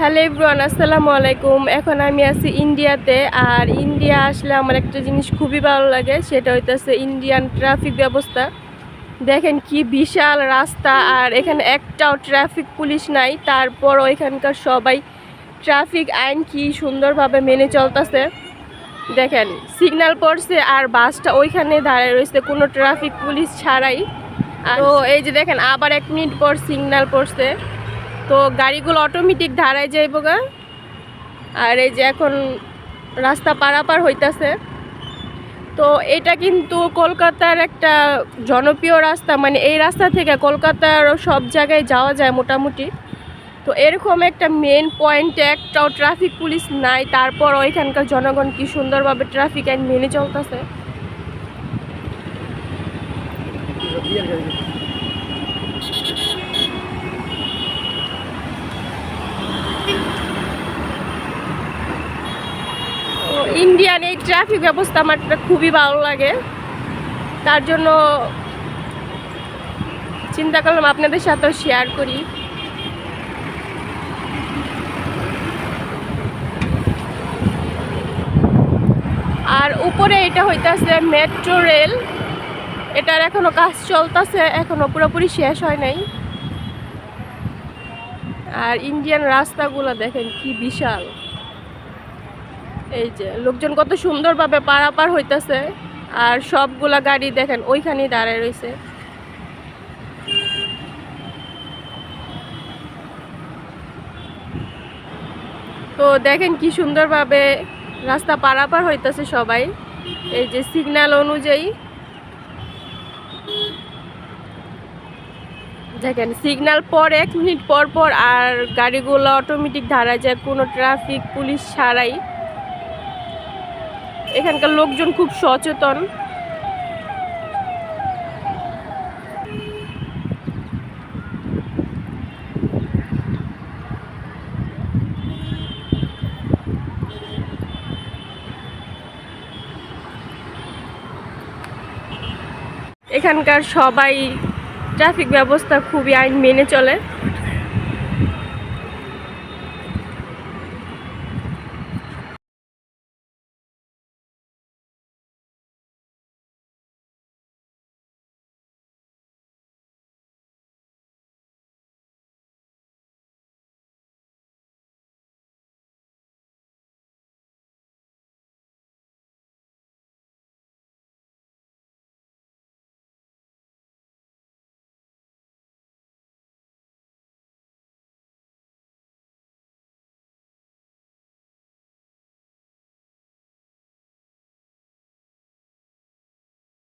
Hello Ibran আসসালামু আলাইকুম। এখন আমি আছি ইন্ডিয়াতে, আর ইন্ডিয়া আসলে আমার একটা জিনিস খুবই ভালো লাগে, সেটা হইতেছে ইন্ডিয়ান ট্রাফিক ব্যবস্থা। দেখেন কি বিশাল রাস্তা, আর এখানে একটাও ট্রাফিক পুলিশ নাই, তারপর এখানকার সবাই ট্রাফিক আইন কি সুন্দরভাবে মেনে চলতেছে। দেখেন সিগন্যাল পড়ছে, আর বাসটা ওইখানে দাঁড়ায় রয়েছে, কোনো ট্রাফিক পুলিশ ছাড়াই। আর এই যে দেখেন, আবার এক মিনিট পর সিগন্যাল পড়ছে। তো গাড়িগুলো অটোমেটিক ধারায় যাইব গা। আর এই যে এখন রাস্তা পারাপার হইতাছে। তো এটা কিন্তু কলকাতার একটা জনপ্রিয় রাস্তা মানে এই রাস্তা থেকে কলকাতার সব জায়গায় যাওয়া যায় মোটামুটি। তো এরকম একটা মেন পয়েন্টে একটাও ট্রাফিক পুলিশ নাই, তারপর ওইখানকার জনগণ কি সুন্দরভাবে ট্রাফিক আইন মেনে চলতেছে। ইন্ডিয়ান এই ট্রাফিক ব্যবস্থা আমার খুবই ভালো লাগে। তার জন্য চিন্তা করলাম আপনাদের সাথেও শেয়ার করি। আর উপরে এটা হইতাছে মেট্রো রেল এটার এখনও কাজ চলতেছে, এখনও পুরোপুরি শেষ হয় নাই। আর ইন্ডিয়ান রাস্তাগুলো দেখেন কি বিশাল। এই যে, লোকজন কত সুন্দরভাবে পারাপার হইতেছে, আর সবগুলা গাড়ি দেখেন, ওইখানেই দাঁড়ায় রয়েছে তো দেখেন কি সুন্দরভাবে রাস্তা পারাপার হইতেছে সবাই। এই যে সিগন্যাল অনুযায়ী। দেখেন সিগন্যাল পর এক মিনিট পর পর আর গাড়িগুলো অটোমেটিক ধারা যায়, কোনো ট্রাফিক পুলিশ ছাড়াই। এখানকার লোকজন খুব সচেতন। এখানকার সবাই ট্রাফিক ব্যবস্থা খুবই আইন মেনে চলে।